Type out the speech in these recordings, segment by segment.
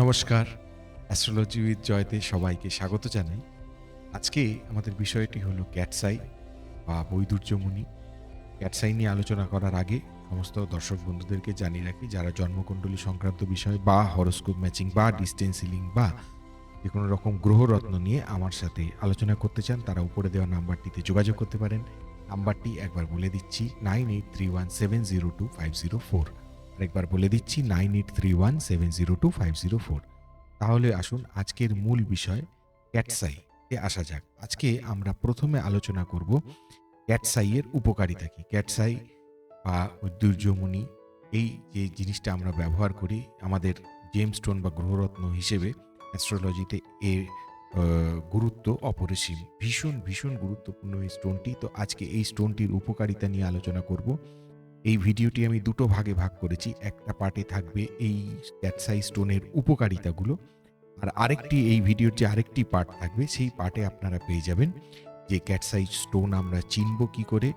নমস্কার astrology with Jayate সবাইকে স্বাগত জানাই। আজকে আমাদের বিষয়টি হলো ক্যাটসাই বা বৈদুর্যমুনি। ক্যাটসাই নিয়ে আলোচনা করার আগে সমস্ত দর্শক বন্ধুদেরকে জানিয়ে রাখি, যারা জন্মকুণ্ডলী সংক্রান্ত বিষয় বা হরস্কোপ ম্যাচিং বা ডিস্টেন্সিলিং বা যে কোনো রকম গ্রহরত্ন নিয়ে আমার সাথে আলোচনা করতে চান, তারা উপরে দেওয়া নাম্বারটিতে যোগাযোগ করতে পারেন। নাম্বারটি একবার বলে দিচ্ছি, nine eight three one seven zero two five zero four. আরেকবার বলে দিচ্ছি nine eight three one seven zero two five zero four. তাহলে আসুন আজকের মূল বিষয় ক্যাটসাই এ আসা যাক। আজকে আমরা প্রথমে আলোচনা করব ক্যাটসাইয়ের উপকারিতা কি? ক্যাটসাই বা দুর্যমণি এই যে জিনিসটা আমরা ব্যবহার করি আমাদের জেমস্টোন বা গ্রহরত্ন হিসেবে অ্যাস্ট্রোলজিতে এর গুরুত্ব অপরিসীম। ভীষণ ভীষণ গুরুত্বপূর্ণ এই স্টোনটি। তো আজকে এই স্টোনটির উপকারিতা নিয়ে আলোচনা করব। এই ভিডিওটি আমি দুটো ভাগে ভাগ করেছি। একটা পার্টে থাকবে এই ক্যাটসাই স্টোনের উপকারিতাগুলো আর আরেকটি এই ভিডিওর যে আরেকটি পার্ট থাকবে সেই পার্টে আপনারা পেয়ে যাবেন যে ক্যাটসাই স্টোন আমরা চিনব কি করে,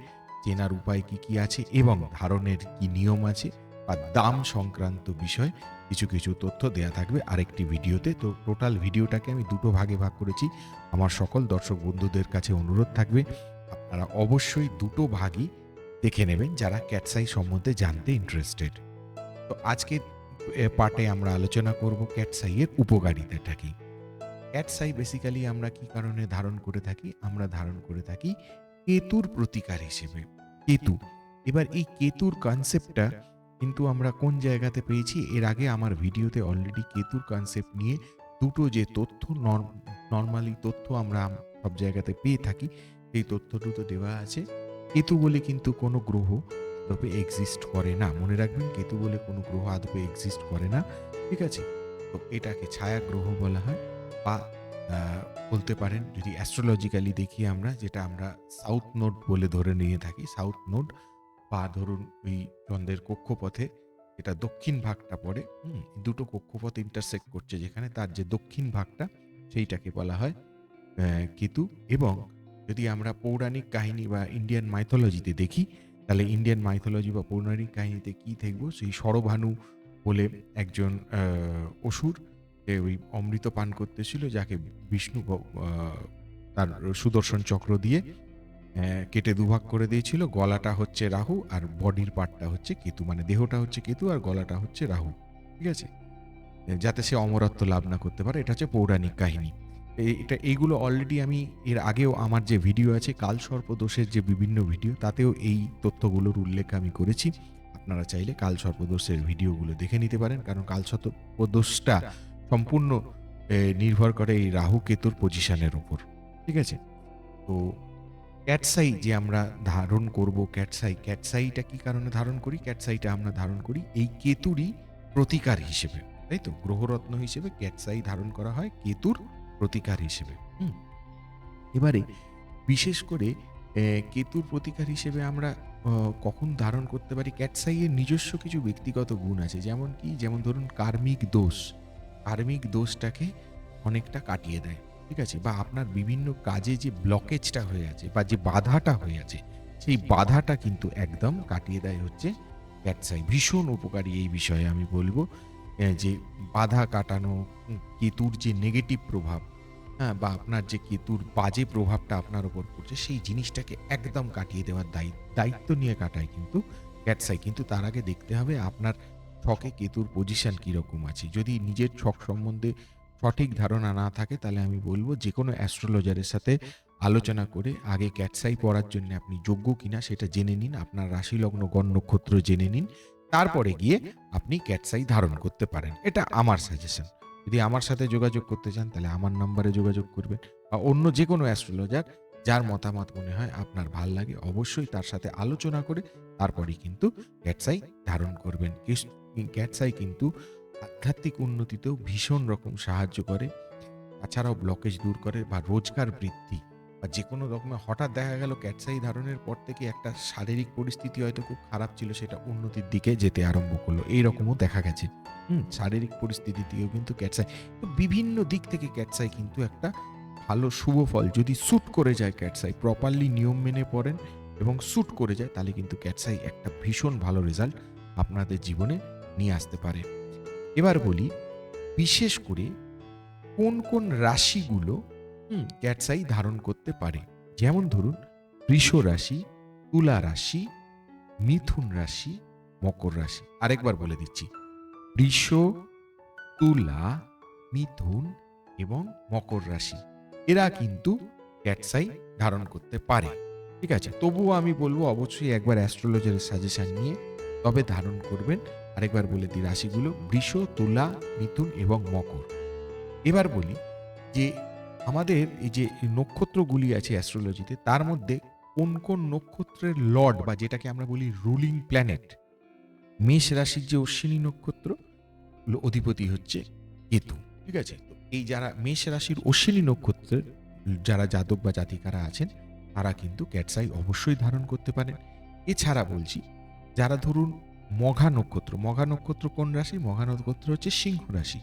চেনার উপায় কি কি আছে এবং ধারণের কি নিয়ম আছে বা দাম সংক্রান্ত বিষয় কিছু কিছু তথ্য দেয়া থাকবে আরেকটি ভিডিওতে। তো টোটাল ভিডিওটাকে আমি দুটো ভাগে ভাগ করেছি। আমার সকল দর্শক বন্ধুদের কাছে অনুরোধ থাকবে আপনারা অবশ্যই দুটো ভাগই দেখে নেবেন যারা ক্যাটসাই সম্বন্ধে জানতে ইন্টারেস্টেড তো আজকের পার্টে আমরা আলোচনা করব ক্যাটসাইয়ের উপকারিতাটা কি। ক্যাটসাই বেসিক্যালি আমরা কি কারণে ধারণ করে থাকি? আমরা ধারণ করে থাকি কেতুর প্রতিকার হিসেবে। কেতু, এবার এই কেতুর কনসেপ্টটা কিন্তু আমরা কোন জায়গাতে পেয়েছি? এর আগে আমার ভিডিওতে অলরেডি কেতুর কনসেপ্ট নিয়ে দুটো যে তথ্য নর্মালি তথ্য আমরা সব জায়গাতে পেয়ে থাকি, সেই তথ্য দুটো দেওয়া আছে। কেতু বলে কিন্তু কোনো গ্রহ আদপে এক্সিস্ট করে না। মনে রাখবেন, কেতু বলে কোনো গ্রহ আদপে এক্সিস্ট করে না। ঠিক আছে? তো এটাকে ছায়া গ্রহ বলা হয় বা বলতে পারেন যদি অ্যাস্ট্রোলজিক্যালি দেখি আমরা, যেটা আমরা সাউথ নোড বলে ধরে নিয়ে থাকি সাউথ নোড বা ধরুন ওই চন্দ্রের কক্ষপথে এটা দক্ষিণ ভাগটা পড়ে দুটো কক্ষপথ ইন্টারসেক্ট করছে যেখানে তার যে দক্ষিণ ভাগটা সেইটাকে বলা হয় কেতু এবং যদি আমরা পৌরাণিক কাহিনী বা ইন্ডিয়ান মাইথোলজিতে দেখি, তাহলে ইন্ডিয়ান মাইথোলজি বা পৌরাণিক কাহিনীতে কি দেখব? সেই সরভানু বলে একজন অসুর। ওই অমৃত পান করতেছিল, যাকে বিষ্ণু তার সুদর্শন চক্র দিয়ে কেটে দুভাগ করে দিয়েছিল। গলাটা হচ্ছে রাহু আর বডির পার্টটা হচ্ছে কেতু। মানে দেহটা হচ্ছে কেতু আর গলাটা হচ্ছে রাহু। ঠিক আছে? যাতে সে অমরত্ব লাভ না করতে পারে। এটা হচ্ছে পৌরাণিক কাহিনী। এটা, এইগুলো অলরেডি আমি এর আগেও আমার যে ভিডিও আছে, কাল সর্পদোষের যে বিভিন্ন ভিডিও তাতেও এই তথ্যগুলোর উল্লেখ আমি করেছি। আপনারা চাইলে কাল সর্পদোষের ভিডিওগুলো দেখে নিতে পারেন, কারণ কাল সর্পদোষটা সম্পূর্ণ নির্ভর করে এই রাহু কেতুর পজিশনের উপর। ঠিক আছে? তো ক্যাটসাই যে আমরা ধারণ করব ক্যাটসাই ক্যাটসাইটা কি কারণে ধারণ করি? ক্যাটসাইটা আমরা ধারণ করি এই কেতুরই প্রতিকার হিসেবে, তাই তো? গ্রহরত্ন হিসেবে ক্যাটসাই ধারণ করা হয়, কেতুর প্রতিকার হিসেবে। এবারে বিশেষ করে কেতুর প্রতিকার হিসেবে আমরা কখন ধারণ করতে পারি? ক্যাটসাইয়ের নিজস্ব কিছু ব্যক্তিগত গুণ আছে, যেমন কি? যেমন ধরুন কার্মিক দোষ। কার্মিক দোষটাকে অনেকটা কাটিয়ে দেয়, ঠিক আছে? বা আপনার বিভিন্ন কাজে যে ব্লকেজটা হয়ে আছে, বা যে বাধাটা হয়ে আছে, সেই বাধাটা কিন্তু একদম কাটিয়ে দেয় হচ্ছে ক্যাটসাই ভীষণ উপকারী এই বিষয়ে আমি বলব। যে বাধা কাটানো কেতুর যে নেগেটিভ প্রভাব হ্যাঁ বা আপনার যে কেতুর বাজে প্রভাবটা আপনার ওপর পড়ছে, সেই জিনিসটাকে একদম কাটিয়ে দেওয়ার দায়িত্ব দায়িত্ব নিয়ে কাটায় কিন্তু ক্যাটসাই। কিন্তু তার আগে দেখতে হবে আপনার ছকে কেতুর পজিশন কীরকম আছে। যদি নিজের ছক সম্বন্ধে সঠিক ধারণা না থাকে, তাহলে আমি বলব যে কোনো অ্যাস্ট্রোলজারের সাথে আলোচনা করে আগে ক্যাটসাই পড়ার জন্য আপনি যোগ্য কিনা সেটা জেনে নিন, আপনার রাশি লগ্ন গণ নক্ষত্র জেনে নিন তারপরে গিয়ে আপনি ক্যাটসাই ধারণ করতে পারেন। এটা আমার সাজেশন যদি আমার সাথে যোগাযোগ করতে চান তাহলে আমার নাম্বারে যোগাযোগ করবেন বা অন্য যে কোনো অ্যাস্ট্রোলজার যার মতামত মনে হয় আপনার ভালো লাগে অবশ্যই তার সাথে আলোচনা করে তারপরেই কিন্তু ক্যাটসাই ধারণ করবেন। ক্যাটসাই কিন্তু আধ্যাত্মিক উন্নতিতেও ভীষণ রকম সাহায্য করে। তাছাড়াও ব্লকেজ দূর করে বা রোজগার বৃদ্ধি বা যে কোনো রকমের হঠাৎ দেখা গেল ক্যাটসাই ধারণের পর থেকে একটা শারীরিক পরিস্থিতি হয়তো খুব খারাপ ছিল, সেটা উন্নতির দিকে যেতে আরম্ভ করল। এইরকমও দেখা গেছে। হুম, শারীরিক পরিস্থিতি দিকেও কিন্তু ক্যাটসাই বিভিন্ন দিক থেকে ক্যাটসাই কিন্তু একটা ভালো শুভ ফল। যদি স্যুট করে যায় ক্যাটসাই প্রপারলি নিয়ম মেনে পড়েন এবং স্যুট করে যায়, তাহলে কিন্তু ক্যাটসাই একটা ভীষণ ভালো রেজাল্ট আপনাদের জীবনে নিয়ে আসতে পারে। এবার বলি, বিশেষ করে কোন কোন রাশিগুলো ক্যাটসাই ধারণ করতে পারে। যেমন ধরুন বৃষ রাশি, তুলা রাশি, মিথুন রাশি, মকর রাশি। আরেকবার বলে দিচ্ছি। বৃষ, তুলা, মিথুন এবং মকর রাশি, এরা কিন্তু ক্যাটসাই ধারণ করতে পারে। ঠিক আছে? তবুও আমি বলব, অবশ্যই একবার অ্যাস্ট্রোলজারের সাজেশন নিয়ে তবে ধারণ করবেন। আরেকবার বলে দিই, রাশিগুলো বৃষ, তুলা, মিথুন এবং মকর। এবার বলি যে আমাদের এই যে নক্ষত্রগুলি আছে অ্যাস্ট্রোলজিতে তার মধ্যে কোন কোন নক্ষত্রের লর্ড বা যেটাকে আমরা বলি রুলিং প্ল্যানেট মেষ রাশির যে অশ্বিনী নক্ষত্র অধিপতি হচ্ছে কেতু, ঠিক আছে? এই যারা, মেষ রাশির অশ্বিনী নক্ষত্রের, যারা জাতক বা জাতিকারা আছেন, তারা কিন্তু ক্যাটসাই অবশ্যই ধারণ করতে পারেন এছাড়া বলছি, যারা ধরুন মঘা নক্ষত্র মঘা নক্ষত্র কোন রাশি? মঘা নক্ষত্র হচ্ছে সিংহ রাশি।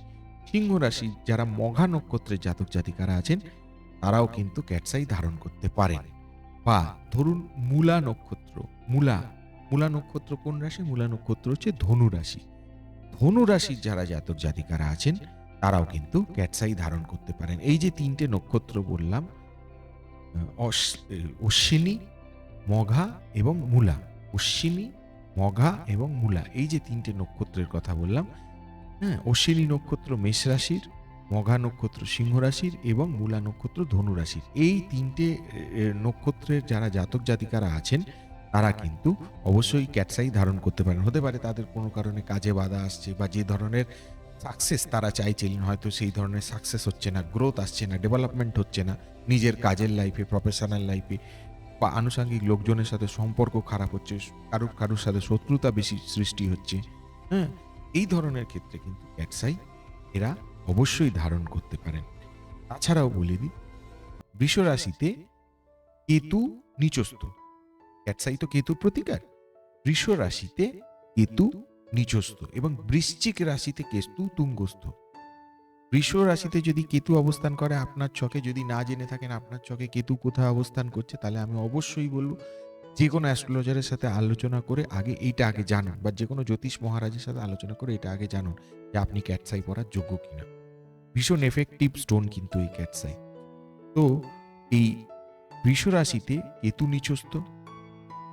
সিংহ রাশি যারা মঘা নক্ষত্রের জাতক জাতিকারা আছেন, তারাও কিন্তু ক্যাটসাই ধারণ করতে পারেন। বা ধরুন মূলা নক্ষত্র, মূলা মূলা নক্ষত্র কোন রাশি? মূলা নক্ষত্র হচ্ছে ধনু রাশি। ধনু রাশির যারা জাতক জাতিকারা আছেন, তারাও কিন্তু ক্যাটসাই ধারণ করতে পারেন। এই যে তিনটে নক্ষত্র বললাম অশ্বিনী, মঘা এবং মূলা। অশ্বিনী, মঘা এবং মূলা, এই যে তিনটে নক্ষত্রের কথা বললাম হ্যাঁ অশ্বিনী নক্ষত্র মেষ রাশির, মঘা নক্ষত্র সিংহ রাশির এবং মূলা নক্ষত্র ধনু রাশির। এই তিনটে নক্ষত্রের যারা জাতক জাতিকারা আছেন, তারা কিন্তু অবশ্যই ক্যাটসাই ধারণ করতে পারেন। হতে পারে তাদের কোনো কারণে কাজে বাধা আসছে বা যে ধরনের সাকসেস তারা চাইছিলেন, হয়তো সেই ধরনের সাকসেস হচ্ছে না গ্রোথ আসছে না ডেভেলপমেন্ট হচ্ছে না, নিজের কাজের লাইফে প্রফেশনাল লাইফে বা আনুষঙ্গিক লোকজনের সাথে সম্পর্ক খারাপ হচ্ছে, কারুর কারুর সাথে শত্রুতা বেশি সৃষ্টি হচ্ছে হ্যাঁ এই ধরনের ক্ষেত্রে কিন্তু ক্যাটসাই এরা অবশ্যই ধারণ করতে পারেন। তাছাড়াও বলে দিই বৃষ রাশিতে কেতু নিচস্থ। ক্যাটসাই তো কেতুর প্রতিকার। বৃষ রাশিতে কেতু নিচস্থ এবং বৃশ্চিক রাশিতে কেতু তুঙ্গস্থ। বৃষ রাশিতে যদি কেতু অবস্থান করে, আপনার ছকে যদি না জেনে থাকেন, আপনার ছকে কেতু কোথায় অবস্থান করছে, তাহলে আমি অবশ্যই বলব যে কোনো অ্যাস্ট্রোলজারের সাথে আলোচনা করে আগে এইটা আগে জানুন বা যে কোনো জ্যোতিষ মহারাজের সাথে আলোচনা করে এটা আগে জানুন যে আপনি ক্যাটসাই পড়ার যোগ্য কিনা। ভীষণ এফেক্টিভ স্টোন কিন্তু এই ক্যাটসাই তো এই বৃষ রাশিতে কেতু নিচস্থ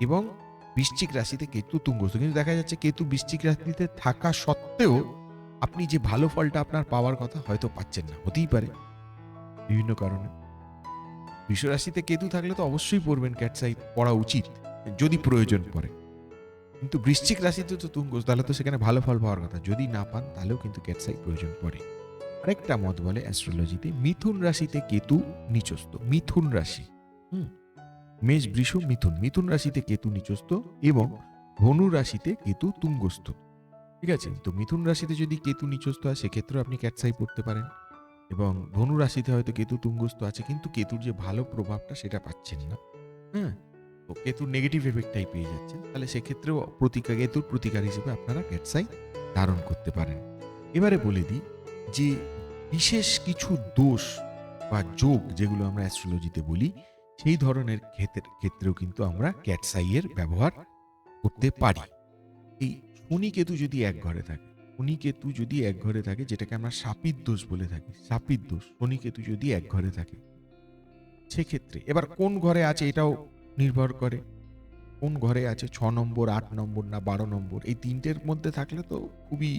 এবং বৃশ্চিক রাশিতে কেতু তুঙ্গস্থ। কিন্তু দেখা যাচ্ছে কেতু বৃশ্চিক রাশিতে থাকা সত্ত্বেও আপনি যে ভালো ফলটা আপনার পাওয়ার কথা হয়তো পাচ্ছেন না, হতেই পারে। বিভিন্ন কারণে। বৃষ রাশিতে কেতু থাকলে তো অবশ্যই পড়বেন ক্যাটসাই পড়া উচিত, যদি প্রয়োজন পড়ে। কিন্তু বৃশ্চিক রাশিতে তো তুঙ্গস, তাহলে তো সেখানে ভালো ফল পাওয়ার কথা। যদি না পান, তাহলেও কিন্তু ক্যাটসাই প্রয়োজন পড়ে। আরেকটা মত বলে অ্যাস্ট্রোলজিতে মিথুন রাশিতে কেতু নিচস্ত মিথুন রাশি, হুম? মেষ, বৃষ, মিথুন মিথুন রাশিতে কেতু নিচস্ত এবং ধনু রাশিতে কেতু তুঙ্গস্থ। ঠিক আছে? তো মিথুন রাশিতে যদি কেতু নিচস্ত হয়, সেক্ষেত্রেও আপনি ক্যাটসাই পড়তে পারেন। এবং ধনু রাশিতে হয়তো কেতু তুঙ্গস্থ আছে, কিন্তু কেতুর যে ভালো প্রভাবটা সেটা পাচ্ছেন না। হ্যাঁ? তো কেতুর নেগেটিভ এফেক্টটাই পেয়ে যাচ্ছেন। তাহলে সেক্ষেত্রেও প্রতিকার কেতুর প্রতিকার হিসেবে আপনারা ক্যাটসাই ধারণ করতে পারেন। এবারে বলে দিই যে বিশেষ কিছু দোষ বা যোগ যেগুলো আমরা অ্যাস্ট্রোলজিতে বলি, সেই ধরনের ক্ষেত্রে, ক্ষেত্রেও কিন্তু আমরা ক্যাটসাইয়ের ব্যবহার করতে পারি। এই শনি কেতু যদি এক ঘরে থাকে শনি কেতু যদি এক ঘরে থাকে, যেটাকে আমরা সাপির দোষ বলে থাকি সাপির দোষ শনি কেতু যদি এক ঘরে থাকে, সেক্ষেত্রে এবার কোন ঘরে আছে এটাও নির্ভর করে। কোন ঘরে আছে ছ নম্বর, আট নম্বর না বারো নম্বর, এই তিনটের মধ্যে থাকলে তো খুবই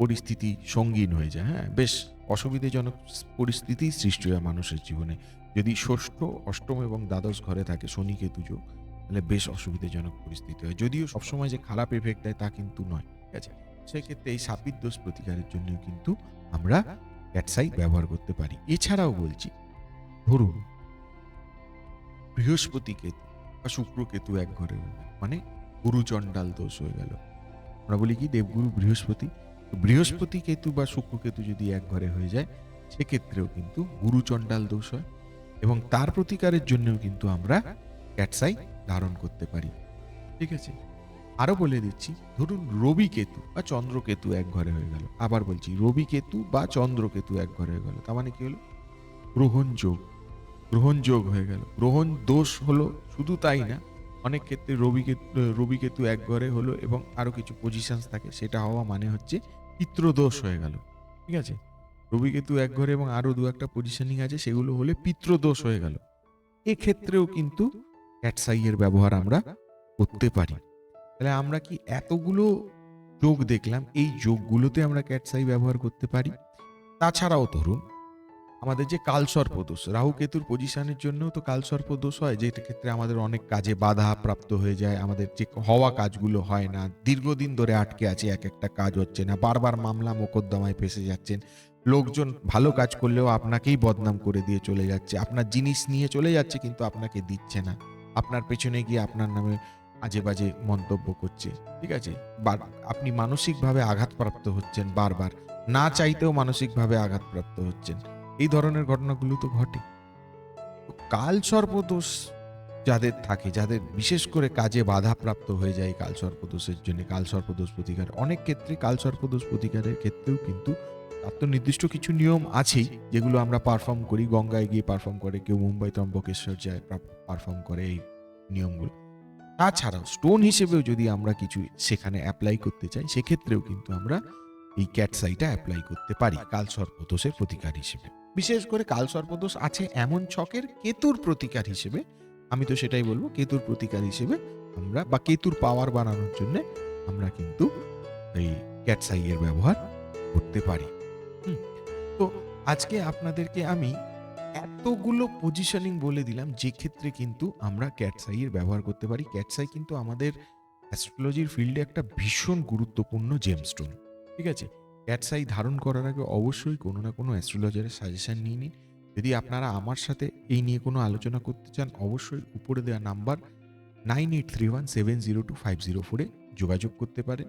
পরিস্থিতি সঙ্গীন হয়ে যায় হ্যাঁ? বেশ অসুবিধাজনক পরিস্থিতি সৃষ্টি হয় মানুষের জীবনে। যদি ষষ্ঠ, অষ্টম এবং দ্বাদশ ঘরে থাকে শনি কেতু যোগ, তাহলে বেশ অসুবিধাজনক পরিস্থিতি হয়। যদিও সবসময় যে খারাপ এফেক্ট দেয় তা কিন্তু নয়, ঠিক আছে? সেক্ষেত্রে এই সাপির দোষ প্রতিকারের জন্য কিন্তু আমরা ক্যাটসাই ব্যবহার করতে পারি। এছাড়াও বলছি ধরুন বৃহস্পতি কেতু বা শুক্র কেতু এক ঘরে। মানে গুরুচণ্ডাল দোষ হয়ে গেল। আমরা বলি কি দেবগুরু বৃহস্পতি। বৃহস্পতি কেতু বা শুক্র কেতু যদি এক ঘরে হয়ে যায় সেক্ষেত্রেও কিন্তু গুরুচণ্ডাল দোষ হয় এবং তার প্রতিকারের জন্যও কিন্তু আমরা ক্যাটসাই ধারণ করতে পারি। ঠিক আছে? আরও বলে দিচ্ছি, ধরুন রবি কেতু বা চন্দ্র কেতু এক ঘরে হয়ে গেল। আবার বলছি, রবি কেতু বা চন্দ্র কেতু এক ঘরে হয়ে গেল। তার মানে কি হলো? গ্রহণ যোগ। গ্রহণ যোগ হয়ে গেল। গ্রহণ দোষ হলো শুধু তাই না, অনেক ক্ষেত্রে রবি কেতু রবি কেতু এক ঘরে হলো এবং আরও কিছু পজিশনস থাকে, সেটা হওয়া মানে হচ্ছে পিত্রদোষ হয়ে গেল। ঠিক আছে? রবি কেতু এক ঘরে এবং আরও দু একটা পজিশনিং আছে, সেগুলো হলে পিত্রদোষ হয়ে গেল। এক্ষেত্রেও কিন্তু ক্যাটসাইয়ের ব্যবহার আমরা করতে পারি। তাহলে আমরা কি এতগুলো যোগ দেখলাম? এই যোগগুলোতে আমরা ক্যাটসাই ব্যবহার করতে পারি? তাছাড়াও ধরুন, আমাদের যে কালসর্প দোষ, রাহু কেতুর পজিশনের জন্য তো কালসর্প দোষ হয় যেটা ক্ষেত্রে আমাদের অনেক কাজে বাধা প্রাপ্ত হয়ে যায়, আমাদের যে হওয়া কাজগুলো হয় না, দীর্ঘদিন ধরে আটকে আছে, এক একটা কাজ হচ্ছে না, বারবার মামলা মোকদ্দমায় ফেসে যাচ্ছেন, লোকজন ভালো কাজ করলেও আপনাকেই বদনাম করে দিয়ে চলে যাচ্ছে, আপনার জিনিস নিয়ে চলে যাচ্ছে কিন্তু আপনাকে দিচ্ছে না, আপনার পেছনে গিয়ে আপনার নামে আজে বাজে মন্তব্য করছে, ঠিক আছে? আপনি মানসিকভাবে আঘাতপ্রাপ্ত হচ্ছেন বারবার, না চাইতেও মানসিকভাবে আঘাতপ্রাপ্ত হচ্ছেন। এই ধরনের ঘটনাগুলো তো ঘটে। কাল সর্পদোষ যাদের থাকে, যাদের বিশেষ করে কাজে বাধাপ্রাপ্ত হয়ে যায় কাল সর্পদোষের জন্য, কাল সর্পদোষ প্রতিকার, অনেক ক্ষেত্রে কাল সর্পদোষ প্রতিকারের ক্ষেত্রেও কিন্তু তার তো নির্দিষ্ট কিছু নিয়ম আছেই, যেগুলো আমরা পারফর্ম করি। গঙ্গায় গিয়ে পারফর্ম করে, কেউ মুম্বাই ত্রম্বকেশ্বর যায় পারফর্ম করে এই নিয়মগুলো। তাছাড়াও স্টোন হিসেবেও যদি আমরা কিছু সেখানে অ্যাপ্লাই করতে চাই, সেক্ষেত্রেও কিন্তু আমরা এই ক্যাটসাইটা অ্যাপ্লাই করতে পারি। কাল সর্পদোষের প্রতিকার হিসেবে। বিশেষ করে কাল সর্পদোষ আছে এমন ছকের কেতুর প্রতিকার হিসেবে। আমি তো সেটাই বলব, কেতুর প্রতিকার হিসেবে আমরা বা কেতুর পাওয়ার বানানোর জন্য আমরা কিন্তু এই ক্যাটসাইয়ের ব্যবহার করতে পারি। তো আজকে আপনাদেরকে আমি এতগুলো পজিশনিং বলে দিলাম, যে ক্ষেত্রে কিন্তু আমরা ক্যাটসাইয়ের ব্যবহার করতে পারি। ক্যাটসাই কিন্তু আমাদের অ্যাস্ট্রোলজির ফিল্ডে একটা ভীষণ গুরুত্বপূর্ণ জেমস্টোন ঠিক আছে? ক্যাটসাই ধারণ করার আগে অবশ্যই কোনো না কোনো অ্যাস্ট্রোলজারের সাজেশান নিয়ে নিন। যদি আপনারা আমার সাথে এই নিয়ে কোনো আলোচনা করতে চান, অবশ্যই উপরে দেওয়া number nine eight three one seven zero two five zero ফোরে যোগাযোগ করতে পারেন।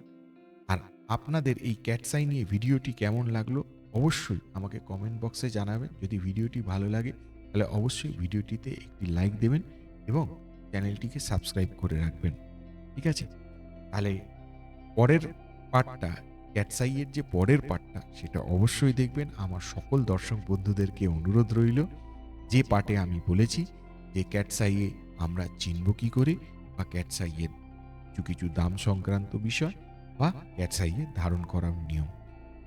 আর আপনাদের এই ক্যাটসাই নিয়ে ভিডিওটি কেমন লাগল অবশ্যই আমাকে কমেন্ট বক্সে জানাবেন। যদি ভিডিওটি ভালো লাগে, তাহলে অবশ্যই ভিডিওটিতে একটি লাইক দেবেন এবং চ্যানেলটিকে সাবস্ক্রাইব করে রাখবেন। ঠিক আছে? তাহলে পরের পার্টটা ক্যাটসাইয়ের যে পরের পার্টটা সেটা অবশ্যই দেখবেন। আমার সকল দর্শক বন্ধুদেরকে অনুরোধ রইল, যে পার্টে আমি বলেছি যে ক্যাটসাইয়ে আমরা চিনব কী করে বা ক্যাটসাইয়ের কিছু কিছু দাম সংক্রান্ত বিষয় বা ক্যাটসাইয়ে ধারণ করার নিয়ম।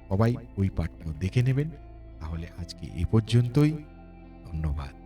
সবাই ওই পাঠটাও দেখে নেবেন। তাহলে আজকে এ পর্যন্তই। ধন্যবাদ।